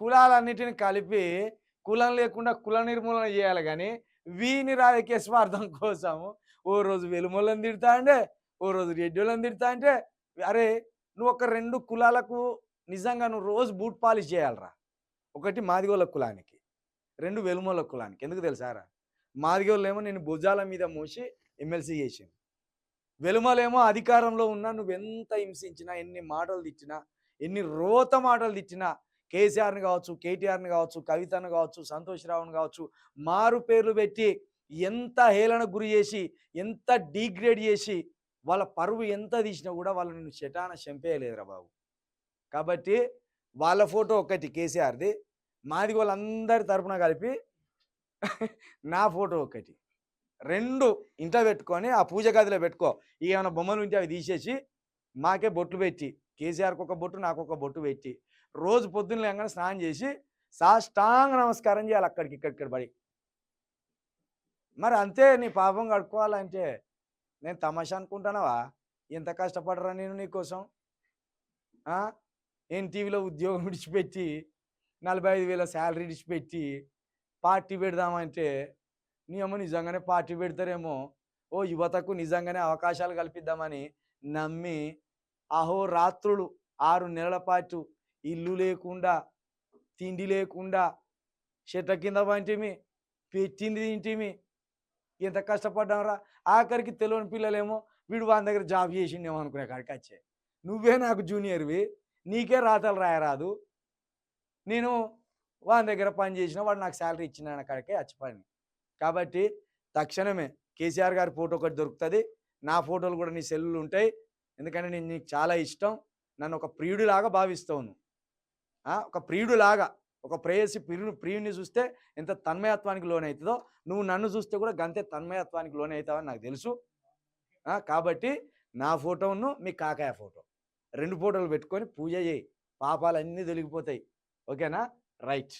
కులాలన్నిటిని కలిపి కులం లేకుండా కుల నిర్మూలన చేయాలి కానీ వీని రాజకీయ స్వార్థం కోసము ఓ రోజు వెలుమొల్లని తిడతా అంటే ఓ రోజు రెడ్డిలను తిడతా అంటే అరే నువ్వు ఒక రెండు కులాలకు నిజంగా నువ్వు రోజు బూట్ పాలిష్ చేయాలరా. ఒకటి మాదిగోళ్ళ కులానికి రెండు వెలుమొల్ల కులానికి. ఎందుకు తెలుసారా మాదిగోళ్ళేమో నేను భుజాల మీద మూసి ఎమ్మెల్సీ చేసాను వెలుమలేమో అధికారంలో ఉన్నా నువ్వు ఎంత హింసించినా ఎన్ని మాటలు తిట్టినా ఎన్ని రోత మాటలు తిట్టినా కేసీఆర్ని కావచ్చు కేటీఆర్ని కావచ్చు కవితను కావచ్చు సంతోష్ రావుని కావచ్చు మారు పేర్లు పెట్టి ఎంత హేళన గురి చేసి ఎంత డీగ్రేడ్ చేసి వాళ్ళ పరువు ఎంత తీసినా కూడా వాళ్ళు నేను శటాన చంపేయలేదురా బాబు. కాబట్టి వాళ్ళ ఫోటో ఒకటి కేసీఆర్ది మాది వాళ్ళందరి తరపున కలిపి నా ఫోటో ఒకటి రెండు ఇంట్లో పెట్టుకొని ఆ పూజ గదిలో పెట్టుకో ఏమైనా బొమ్మలు ఉంటే అవి తీసేసి మాకే బొట్లు పెట్టి కేసీఆర్కి ఒక బొట్టు నాకు ఒక బొట్టు పెట్టి రోజు పొద్దున్న లేకుండా స్నానం చేసి సాష్టాంగ నమస్కారం చేయాలి అక్కడికి ఇక్కడికి పడి. మరి అంతే నీ పాపం కడుక్కోవాలంటే నేను తమాషా అనుకుంటానవా ఎంత కష్టపడరా నేను నీకోసం నేను టీవీలో ఉద్యోగం విడిచిపెట్టి నలభై ఐదు వేల శాలరీ విడిచిపెట్టి పార్టీ పెడదామంటే నీ అమ్మ నిజంగానే పార్టీ పెడతారేమో. ఓ యువతకు నిజంగానే అవకాశాలు కల్పిద్దామని నమ్మి అహో రాత్రులు ఆరు నెలల పాటు ఇల్లు లేకుండా తిండి లేకుండా చెట్ల కింద పంటిమి పెట్టింది తింటిమి. ఎంత కష్టపడ్డాంరా? ఆఖరికి తెలియని పిల్లలేమో వీడు వాని దగ్గర జాబ్ చేసిండేమో అనుకునే కాడికి వచ్చే నువ్వే నాకు జూనియర్వి నీకే రాతలు రాయరాదు. నేను వాని దగ్గర పని చేసిన వాడు నాకు శాలరీ ఇచ్చిన కాడికే వచ్చి పని. కాబట్టి తక్షణమే కేసీఆర్ గారి ఫోటో ఒకటి దొరుకుతుంది. నా ఫోటోలు కూడా నీ సెల్లులు ఉంటాయి. ఎందుకంటే నేను నీకు చాలా ఇష్టం. నన్ను ఒక ప్రియుడిలాగా భావిస్తావు నువ్వు. ఒక ప్రియుడులాగా ఒక ప్రేయసి ప్రియుడు ప్రియుడిని చూస్తే ఎంత తన్మయత్వానికి లోనవుతుందో నువ్వు నన్ను చూస్తే కూడా గంతే తన్మయత్వానికి లోనవుతావని నాకు తెలుసు. కాబట్టి నా ఫోటోను మీ కాకాయ ఫోటో. రెండు ఫోటోలు పెట్టుకొని పూజ చేయి. పాపాలన్నీ తొలగిపోతాయి. ఓకేనా? రైట్.